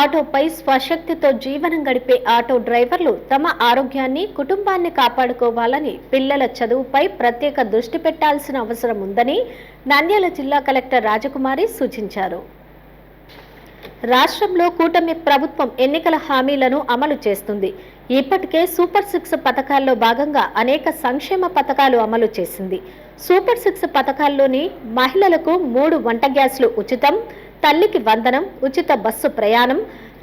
ఆటోపై స్వశక్తితో జీవనం గడిపే ఆటో డ్రైవర్లు తమ ఆరోగ్యాన్ని కుటుంబాన్ని కాపాడుకోవాలని పిల్లల చదువుపై ప్రత్యేక దృష్టి పెట్టాల్సిన అవసరం ఉందని నంద్యాల జిల్లా కలెక్టర్ రాజకుమారి సూచించారు. రాష్ట్రంలో కూటమి ప్రభుత్వం ఎన్నికల హామీలను అమలు చేస్తుంది. ఇప్పటికే సూపర్ సిక్స్ పథకాల్లో భాగంగా అనేక సంక్షేమ పథకాలు అమలు చేసింది. సూపర్ సిక్స్ పథకాల్లోని మహిళలకు మూడు వంట గ్యాస్లు ఉచితం తల్లికి వందనం ఉచిత బస్సు ప్రయాణం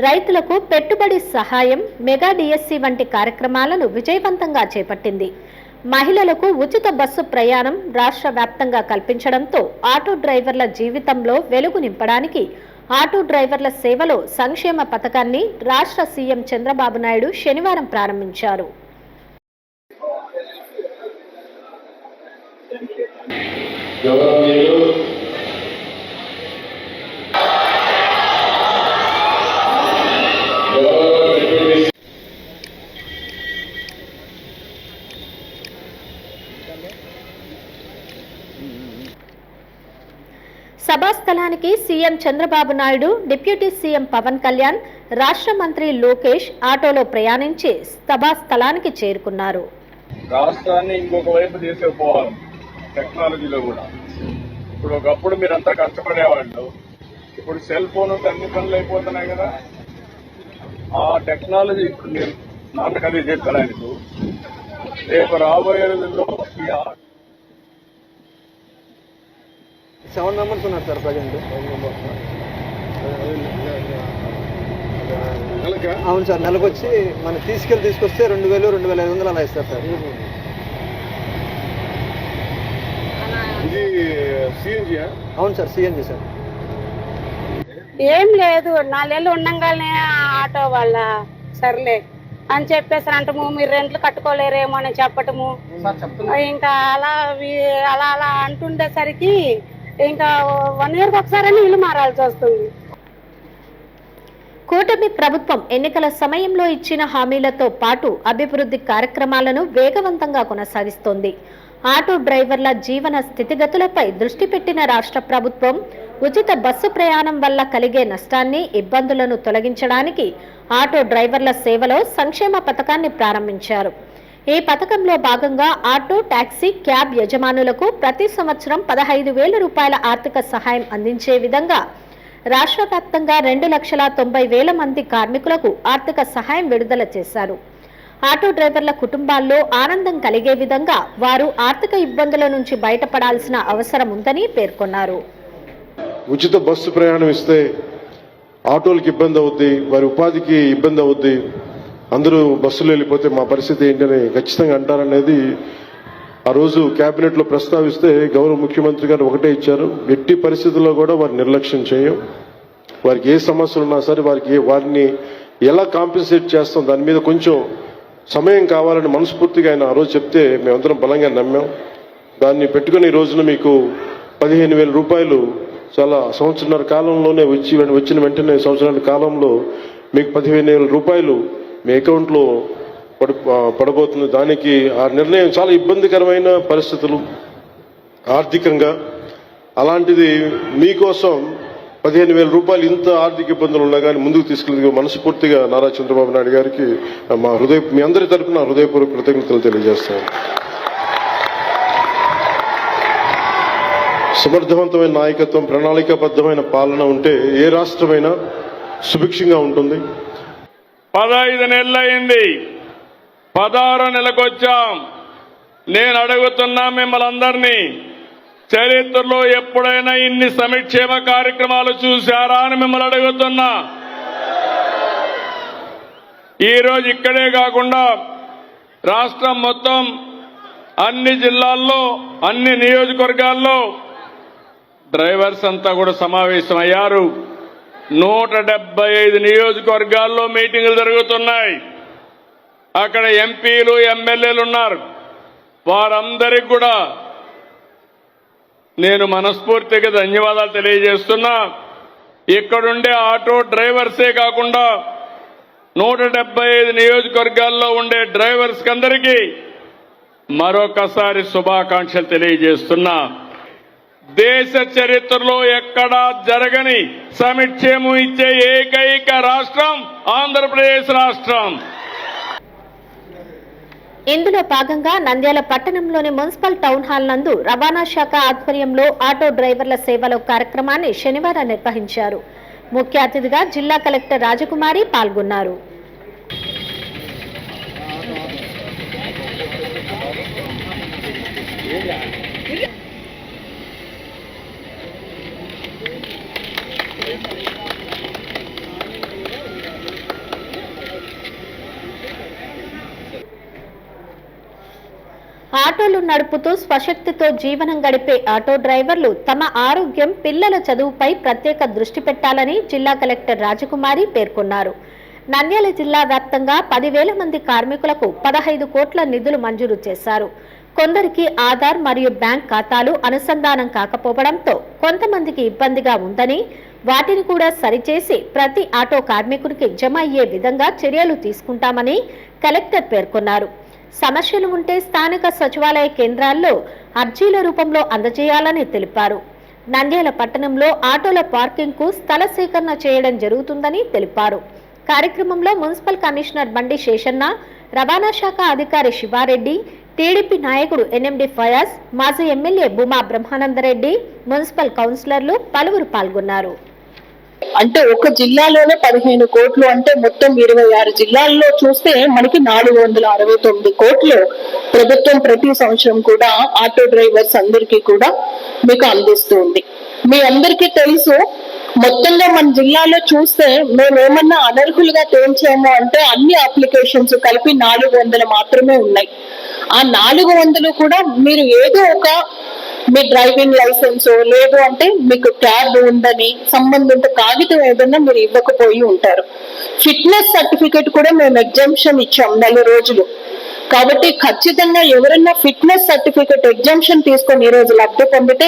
రైతులకు పెట్టుబడి సహాయం మెగా డిఎస్సి వంటి కార్యక్రమాలను విజయవంతంగా చేపట్టింది. మహిళలకు ఉచిత బస్సు ప్రయాణం రాష్ట్ర వ్యాప్తంగా కల్పించడంతో ఆటో డ్రైవర్ల జీవితంలో వెలుగు నింపడానికి ఆటో డ్రైవర్ల సేవలో సంక్షేమ పథకాన్ని రాష్ట్ర సీఎం చంద్రబాబు నాయుడు శనివారం ప్రారంభించారు. గౌరవనీయులు సభాస్థలానికి CM Chandrababu Naidu deputy CM Pawan Kalyan రాష్ట్ర మంత్రి లోకేష్ ఆటోలో ప్రయాణించి సభా స్థలానికి చేరుకున్నారు. రాష్ట్రాన్ని ఇంకొక వైపు తీసుకుపోవాలి టెక్నాలజీలో కూడా. ఇప్పుడు ఒకప్పుడు మీరంతా కష్టపడేవాళ్ళు. ఇప్పుడు సెల్ ఫోన్ అన్ని పనులు అయిపోతున్నాయి కదా. ఆ టెక్నాలజీ ఇప్పుడు మీరు నాటకాలు చెప్పడానికి రేపు రాబోయే రోజుల్లో ఈ ఆ- సెవెన్ మెంబర్స్ ఉన్నారు సార్ ప్రజెంట్. అవును సార్ నెలకు వచ్చి మనం తీసుకెళ్ళి తీసుకొస్తే రెండు వేలు రెండు వేల ఐదు వందలు అలా ఇస్తారు సార్. అవును సార్ సిఎన్జి సార్. ఏం లేదు నాలుగేళ్ళు ఉండంగానే ఆటో వాళ్ళ సర్లే అని చెప్పేసి అంటము మీరు రెంట్లు కట్టుకోలేరేమో అని చెప్పటము. ఇంకా అలా అలా అలా అంటుండేసరికి ఇంకా వన్ ఇయర్కి ఒకసారి ఇల్లు మారాల్సి వస్తుంది. కూటమి ప్రభుత్వం ఎన్నికల సమయంలో ఇచ్చిన హామీలతో పాటు అభివృద్ధి కార్యక్రమాలను వేగవంతంగా కొనసాగిస్తోంది. ఆటో డ్రైవర్ల జీవన స్థితిగతులపై దృష్టి పెట్టిన రాష్ట్ర ప్రభుత్వం ఉచిత బస్సు ప్రయాణం వల్ల కలిగే నష్టాన్ని ఇబ్బందులను తొలగించడానికి ఆటో డ్రైవర్ల సేవలో సంక్షేమ పథకాన్ని ప్రారంభించారు. ఈ పథకంలో భాగంగా ఆటో టాక్సీ క్యాబ్ యజమానులకు ప్రతి సంవత్సరం పదహైదు వేల రూపాయల ఆర్థిక సహాయం అందించే విధంగా రాష్ట్ర వ్యాప్తంగా రెండు లక్షల తొంభై వేల మంది కార్మికులకు ఆర్థిక సహాయం విడుదల చేశారు. ఆటో డ్రైవర్ల కుటుంబాల్లో ఆనందం కలిగే విధంగా వారు ఆర్థిక ఇబ్బందుల నుంచి బయటపడాల్సిన అవసరం ఉందని పేర్కొన్నారు. ఉచిత బస్సు ప్రయాణం ఇస్తే ఆటోలకు ఇబ్బంది అవుద్ది వారి ఉపాధికి ఇబ్బంది అవుద్ది అందరూ బస్సులు వెళ్ళిపోతే మా పరిస్థితి ఏంటని ఖచ్చితంగా అంటారనేది ఆ రోజు క్యాబినెట్లో ప్రస్తావిస్తే గౌరవ ముఖ్యమంత్రి గారు ఒకటే ఇచ్చారు. ఎట్టి పరిస్థితుల్లో కూడా వారు నిర్లక్ష్యం చేయం. వారికి ఏ సమస్యలు ఉన్నా సరే వారికి వారిని ఎలా కాంపెన్సేట్ చేస్తాం దాని మీద కొంచెం సమయం కావాలని మనస్ఫూర్తిగా ఆయన ఆ రోజు చెప్తే మేమందరం బలంగా నమ్మాం. దాన్ని పెట్టుకుని ఈ రోజున మీకు పదిహేను వేల రూపాయలు చాలా సంవత్సరాల కాలంలోనే వచ్చి వచ్చిన వెంటనే సంవత్సరాల కాలంలో మీకు పదిహేను వేల రూపాయలు మీ అకౌంట్లో పడి పడబోతుంది దానికి ఆ నిర్ణయం చాలా ఇబ్బందికరమైన పరిస్థితులు. ఆర్థికంగా అలాంటిది మీకోసం పదిహేను వేల రూపాయలు ఇంత ఆర్థిక ఇబ్బందులు ఉన్నా కానీ ముందుకు తీసుకెళ్ళి మనస్ఫూర్తిగా నారా చంద్రబాబు నాయుడు గారికి మా హృదయ మీ అందరి తరపున హృదయపూర్వక కృతజ్ఞతలు తెలియజేస్తాను. సమర్థవంతమైన నాయకత్వం ప్రణాళికాబద్ధమైన పాలన ఉంటే ఏ రాష్ట్రమైనా సుభిక్షంగా ఉంటుంది. పదహైదు నెలలైంది. నెలకు నెలకొచ్చాం. నేను అడుగుతున్నా మిమ్మల్ని అందరినీ చరిత్రలో ఎప్పుడైనా ఇన్ని సంక్షేమ కార్యక్రమాలు చూశారా అని మిమ్మల్ని అడుగుతున్నా. ఈరోజు ఇక్కడే కాకుండా రాష్ట్రం మొత్తం అన్ని జిల్లాల్లో అన్ని నియోజకవర్గాల్లో డ్రైవర్స్ అంతా కూడా సమావేశమయ్యారు. నూట డెబ్బై ఐదు నియోజకవర్గాల్లో మీటింగులు జరుగుతున్నాయి. అక్కడ ఎంపీలు ఎమ్మెల్యేలు ఉన్నారు. వారందరికి కూడా నేను మనస్ఫూర్తిగా ధన్యవాదాలు తెలియజేస్తున్నా. ఇక్కడుండే ఆటో డ్రైవర్సే కాకుండా నూట డెబ్బై ఐదు నియోజకవర్గాల్లో ఉండే డ్రైవర్స్ అందరికీ మరొకసారి శుభాకాంక్షలు తెలియజేస్తున్నా. దేశ చరిత్రలో ఎక్కడా జరగని సమిక్షేమం ఇచ్చే ఏకైక రాష్ట్రం ఆంధ్రప్రదేశ్ రాష్ట్రం. ఇందులో భాగంగా నంద్యాల పట్టణంలోని మున్సిపల్ టౌన్ హాల్ నందు రవాణా శాఖ ఆధ్వర్యంలో ఆటో డ్రైవర్ల సేవలో కార్యక్రమాన్ని శనివారం నిర్వహించారు. ముఖ్య అతిథిగా జిల్లా కలెక్టర్ రాజకుమారి పాల్గొన్నారు. ఆటోలు నడుపుతూ స్వశక్తితో జీవనం గడిపే ఆటో డ్రైవర్లు తమ ఆరోగ్యం పిల్లల చదువుపై ప్రత్యేక దృష్టి పెట్టాలని జిల్లా కలెక్టర్ రాజకుమారి పేర్కొన్నారు. నంద్యాల జిల్లా వ్యాప్తంగా పదివేల మంది కార్మికులకు పదహైదు కోట్ల నిధులు మంజూరు చేశారు. కొందరికి ఆధార్ మరియు బ్యాంక్ ఖాతాలు అనుసంధానం కాకపోవడంతో కొంతమందికి ఇబ్బందిగా ఉందని వాటిని కూడా సరిచేసి ప్రతి ఆటో కార్మికునికి జమ అయ్యే విధంగా చర్యలు తీసుకుంటామని కలెక్టర్ పేర్కొన్నారు. సమస్యలు ఉంటే స్థానిక సచివాలయ కేంద్రాల్లో అర్జీల రూపంలో అందజేయాలని తెలిపారు. నంద్యాల పట్టణంలో ఆటోల పార్కింగ్కు స్థల సేకరణ చేయడం జరుగుతుందని తెలిపారు. కార్యక్రమంలో మున్సిపల్ కమిషనర్ బండి శేషన్న రవాణా శాఖ అధికారి శివారెడ్డి టీడీపీ నాయకుడు ఎన్ఎండి ఫయాజ్ మాజీ ఎమ్మెల్యే భూమా బ్రహ్మానందరెడ్డి మున్సిపల్ కౌన్సిలర్లు పలువురు పాల్గొన్నారు. అంటే ఒక జిల్లాలోనే పదిహేను కోట్లు అంటే మొత్తం ఇరవై ఆరు జిల్లాల్లో చూస్తే మనకి నాలుగు వందల అరవై తొమ్మిది కోట్లు ప్రభుత్వం ప్రతి సంవత్సరం కూడా ఆటో డ్రైవర్స్ అందరికీ కూడా మీకు అందిస్తుంది. మీ అందరికీ తెలుసు మొత్తంగా మన జిల్లాలో చూస్తే మేము ఏమన్నా అనర్హులుగా తేల్చాము అంటే అన్ని అప్లికేషన్స్ కలిపి నాలుగు వందలు మాత్రమే ఉన్నాయి. ఆ నాలుగు వందలు కూడా మీరు ఏదో ఒక మీ డ్రైవింగ్ లైసెన్స్ లేదు అంటే మీకు క్యాబ్ ఉందని సంబంధిత కాగితం ఏదన్నా మీరు ఇవ్వకపోయి ఉంటారు. ఫిట్నెస్ సర్టిఫికేట్ కూడా మేము ఎగ్జామ్షన్ ఇచ్చాం నెల రోజులు. కాబట్టి ఖచ్చితంగా ఎవరైనా ఫిట్నెస్ సర్టిఫికేట్ ఎగ్జామ్షన్ తీసుకొని ఈ రోజు లబ్ధి పొందితే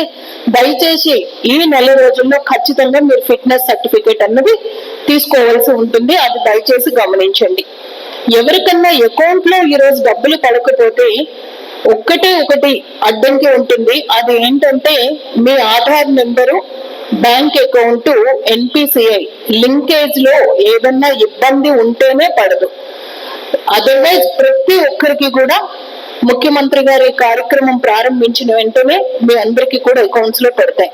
దయచేసి ఈ నెల రోజుల్లో ఖచ్చితంగా మీరు ఫిట్నెస్ సర్టిఫికేట్ అన్నది తీసుకోవాల్సి ఉంటుంది. అది దయచేసి గమనించండి. ఎవరికన్నా అకౌంట్లో ఈ రోజు డబ్బులు పడకపోతే ఒక్కటే ఒకటి అడ్డంకి ఉంటుంది. అది ఏంటంటే మీ Aadhaar number bank account NPCI. లింకేజ్లో ఏదన్నా ఇబ్బంది ఉంటేనే పడదు. అదర్వైజ్ ప్రతి ఒక్కరికి కూడా ముఖ్యమంత్రి గారి కార్యక్రమం ప్రారంభించిన వెంటనే మీ అందరికీ కూడా అకౌంట్స్లో పడతాయి.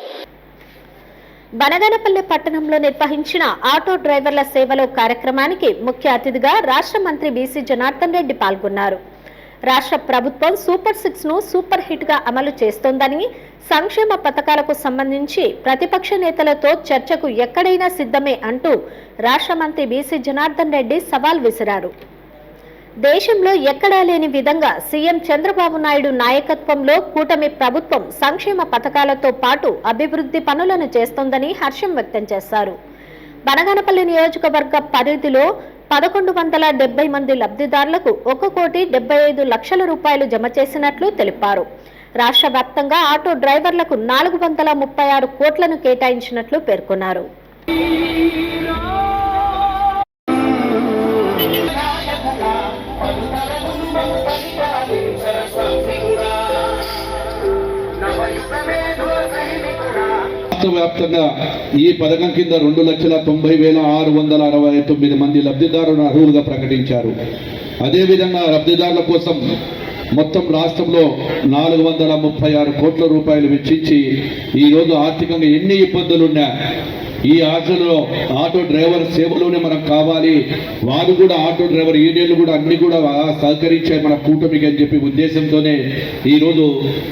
బనగనపల్లి పట్టణంలో నిర్వహించిన ఆటో డ్రైవర్ల సేవలో కార్యక్రమానికి ముఖ్య అతిథిగా రాష్ట్ర మంత్రి బీసీ జనార్దన్ రెడ్డి పాల్గొన్నారు. రాష్ట్ర ప్రభుత్వం సూపర్ సిక్స్ను సూపర్ హిట్గా అమలు చేస్తోందని సంక్షేమ పథకాలకు సంబంధించి ప్రతిపక్ష నేతలతో చర్చకు ఎక్కడైనా సిద్ధమే అంటూ రాష్ట్ర మంత్రి బీసీ జనార్దన్ రెడ్డి సవాల్ విసిరారు. దేశంలో ఎక్కడా లేని విధంగా సీఎం చంద్రబాబు నాయుడు నాయకత్వంలో కూటమి ప్రభుత్వం సంక్షేమ పథకాలతో పాటు అభివృద్ధి పనులను చేస్తోందని హర్షం వ్యక్తం చేశారు. బనగానపల్లి నియోజకవర్గ పరిధిలో పదకొండు వందల డెబ్బై మంది లబ్ధిదారులకు ఒక కోటి డెబ్బై ఐదు లక్షల రూపాయలు జమ చేసినట్లు తెలిపారు. రాష్ట్ర వ్యాప్తంగా ఆటో డ్రైవర్లకు నాలుగు వందల ముప్పై ఆరు కోట్లను కేటాయించినట్లు పేర్కొన్నారు. వ్యాప్తంగా ఈ పథకం కింద రెండు లక్షల తొంభై వేల ఆరు వందల అరవై తొమ్మిది మంది లబ్ధిదారులను అర్హులుగా ప్రకటించారు. అదేవిధంగా లబ్ధిదారుల కోసం మొత్తం రాష్ట్రంలో నాలుగు వందల ముప్పై ఆరు కోట్ల రూపాయలు వెచ్చించి ఈరోజు ఆర్థికంగా ఎన్ని ఇబ్బందులున్నా ఈ ఆటోలో ఆటో డ్రైవర్ సేవలోనే మనకు కావాలి. వారు కూడా ఆటో డ్రైవర్ యూనియన్లు కూడా అన్ని కూడా సహకరించాయి మన కూటమికి అని చెప్పి ఉద్దేశంతోనే ఈరోజు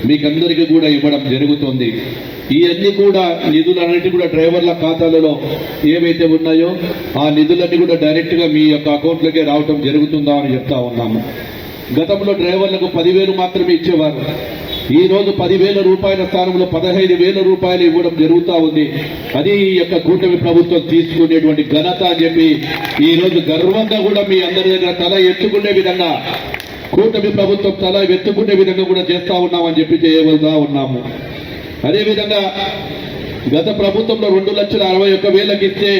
మీకందరికీ కూడా ఇవ్వడం జరుగుతుంది. ఇవన్నీ కూడా నిధులన్నిటి కూడా డ్రైవర్ల ఖాతాలలో ఏవైతే ఉన్నాయో ఆ నిధులన్నీ కూడా డైరెక్ట్గా మీ యొక్క అకౌంట్లకే రావటం జరుగుతుందా అని చెప్తా ఉన్నాము. గతంలో డ్రైవర్లకు పదివేలు మాత్రమే ఇచ్చేవారు. ఈ రోజు పదివేల రూపాయల స్థానంలో పదహైదు వేల రూపాయలు ఇవ్వడం జరుగుతూ ఉంది. అది ఈ యొక్క కూటమి ప్రభుత్వం తీసుకునేటువంటి ఘనత అని చెప్పి ఈ రోజు గర్వంగా కూడా మీ అందరి దగ్గర తల ఎత్తుకునే విధంగా కూటమి ప్రభుత్వం తల ఎత్తుకునే విధంగా కూడా చేస్తా ఉన్నామని చెప్పి చేయవలదా ఉన్నాము. అదేవిధంగా గత ప్రభుత్వంలో రెండు లక్షల అరవై ఒక్క వేలకు ఇస్తే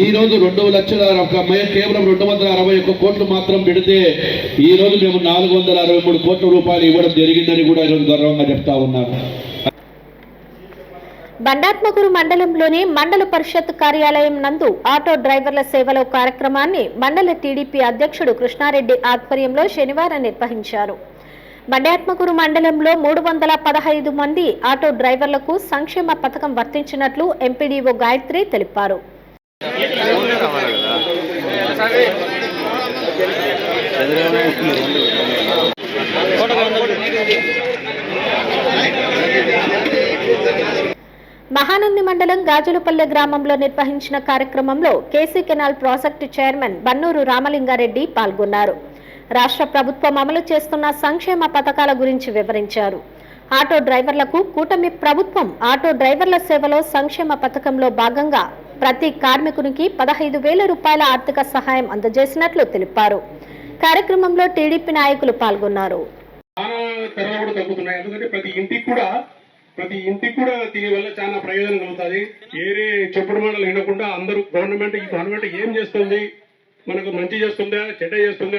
ఈ రోజు రెండు లక్షల ఒక కేవలం రెండు వందల అరవై ఒక్క కోట్లు మాత్రం పెడితే ఈ రోజు మేము నాలుగు వందల అరవై మూడు కోట్ల రూపాయలు ఇవ్వడం జరిగిందని కూడా ఈరోజు గర్వంగా చెప్తా ఉన్నాను బండాత్మకూరు మండలంలోని మండల పరిషత్ కార్యాలయం నందు ఆటో డ్రైవర్ల సేవలో కార్యక్రమాన్ని మండల టీడీపీ అధ్యక్షుడు కృష్ణారెడ్డి ఆధ్వర్యంలో శనివారం నిర్వహించారు. బండాత్మకూరు మండలంలో మూడు వందల పదహైదు మంది ఆటో డ్రైవర్లకు సంక్షేమ పథకం వర్తించినట్లు ఎంపీడీఓ గాయత్రి తెలిపారు. మహానంది మండలం గాజులపల్లె గ్రామంలో నిర్వహించిన కార్యక్రమంలో KC canal project chairman Bannuru Ramalingareddy పాల్గొన్నారు. రాష్ట్ర ప్రభుత్వం అమలు చేస్తున్న సంక్షేమ పథకాల గురించి వివరించారు. ఆటో డ్రైవర్లకు కూటమి ప్రభుత్వం ఆటో డ్రైవర్ల సేవలో సంక్షేమ పథకంలో భాగంగా ప్రతి కార్మికునికి పదహైదు వేల రూపాయల ఆర్థిక సహాయం అందజేసినట్లు తెలిపారు. కార్యక్రమంలో టీడీపీ నాయకులు పాల్గొన్నారు. ప్రతి ఇంటికి కూడా ప్రతి ఇంటికి కూడా దీని వల్ల చాలా ప్రయోజనం కలుగుతుంది. ఏరే చెప్పుడు మాటలు వినకుండా అందరూ గవర్నమెంట్ ఈ గవర్నమెంట్ ఏం చేస్తుంది? మనకు మంచి చేస్తుందా చెడ్డ చేస్తుందా?